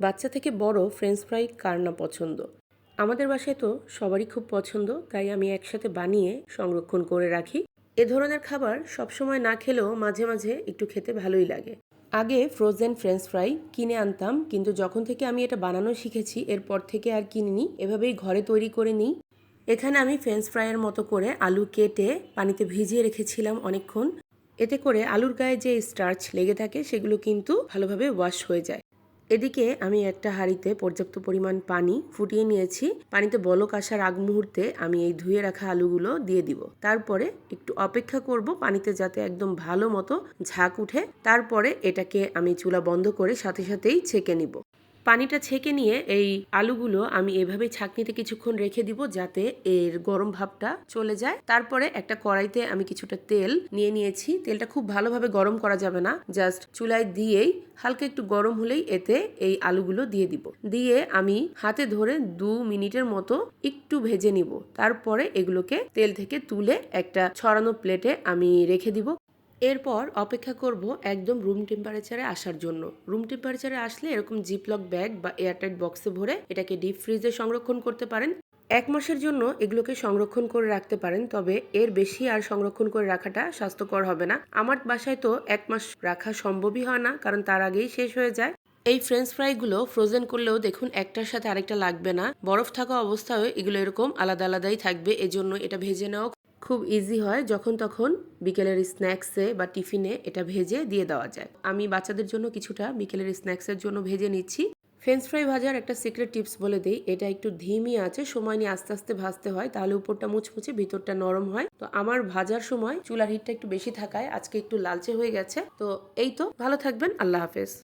বাচ্চা থেকে বড় ফ্রেঞ্চ ফ্রাই কার না পছন্দ? আমাদের বাসায় তো সবারই খুব পছন্দ, তাই আমি একসাথে বানিয়ে সংরক্ষণ করে রাখি। এ ধরনের খাবার সবসময় না খেলেও মাঝে মাঝে একটু খেতে ভালোই লাগে। আগে ফ্রোজেন ফ্রেঞ্চ ফ্রাই কিনে আনতাম, কিন্তু যখন থেকে আমি এটা বানানো শিখেছি, এরপর থেকে আর কিনিনি, এভাবেই ঘরে তৈরি করে নিই। এখানে আমি ফ্রেঞ্চ ফ্রাইয়ের মতো করে আলু কেটে পানিতে ভিজিয়ে রেখেছিলাম অনেকক্ষণ। এতে করে আলুর গায়ে যে স্টার্চ লেগে থাকে, সেগুলো কিন্তু ভালোভাবে ওয়াশ হয়ে যায়। এদিকে আমি একটা হাঁড়িতে পর্যাপ্ত পরিমাণ পানি ফুটিয়ে নিয়েছি। পানিতে বলক আসার আগ মুহূর্তে আমি এই ধুয়ে রাখা আলুগুলো দিয়ে দিব। তারপরে একটু অপেক্ষা করব পানিতে যাতে একদম ভালো মতো ঝাঁক উঠে। তারপরে এটাকে আমি চুলা বন্ধ করে সাথে সাথেই ছেঁকে নিব। পানিটা ছেঁকে নিয়ে এই আলুগুলো আমি এভাবে ছাঁকনিতে কিছুক্ষণ রেখে দিব যাতে এর গরম ভাবটা চলে যায়। তারপরে একটা কড়াইতে আমি কিছুটা তেল নিয়ে নিয়েছি। তেলটা খুব ভালোভাবে গরম করা যাবে না। জাস্ট চুলায় দিয়েই হালকা একটু গরম হলেই এতে এই আলুগুলো দিয়ে দিব। দিয়ে আমি হাতে ধরে দু মিনিটের মতো একটু ভেজে নিব। তারপরে এগুলোকে তেল থেকে তুলে একটা ছড়ানো প্লেটে আমি রেখে দিব। এরপর অপেক্ষা করব একদম রুম টেম্পারেচারে আসার জন্য। রুম টেম্পারেচারে আসলে এরকম জিপলক ব্যাগ বা এয়ারটাইট বক্সে ভরে এটাকে ডিপ ফ্রিজে সংরক্ষণ করতে পারেন। এক মাসের জন্য এগুলোকে সংরক্ষণ করে রাখতে পারেন, তবে এর বেশি আর সংরক্ষণ করে রাখাটা স্বাস্থ্যকর হবে না। আমার বাসায় তো এক মাস রাখা সম্ভবই হয় না, কারণ তার আগেই শেষ হয়ে যায়। এই ফ্রেঞ্চ ফ্রাইগুলো ফ্রোজেন করলেও দেখুন একটার সাথে আরেকটা লাগবে না। বরফ থাকা অবস্থায় এগুলো এরকম আলাদা আলাদাই থাকবে, এজন্য এটা ভেজে নেওয়া খুব ইজি হয় যখন তখন বিকেলের স্ন্যাক্সে বা টিফিনে এটা ভেজে দিয়ে দেওয়া যায়। আমি বাচ্চাদের জন্য কিছুটা বিকেলের স্ন্যাক্সের জন্য ভেজে নিচ্ছি। ফ্রেঞ্চ ফ্রাই ভাজার একটা সিক্রেট টিপস বলে দিই, এটা একটু ধিমি আছে, সময় নিয়ে আস্তে আস্তে ভাজতে হয়, তাহলে উপরটা মুচমুচে ভিতরটা নরম হয়। তো আমার ভাজার সময় চুলার হিটটা একটু বেশি থাকায় আজকে একটু লালচে হয়ে গেছে। তো এই তো, ভালো থাকবেন, আল্লাহ হাফেজ।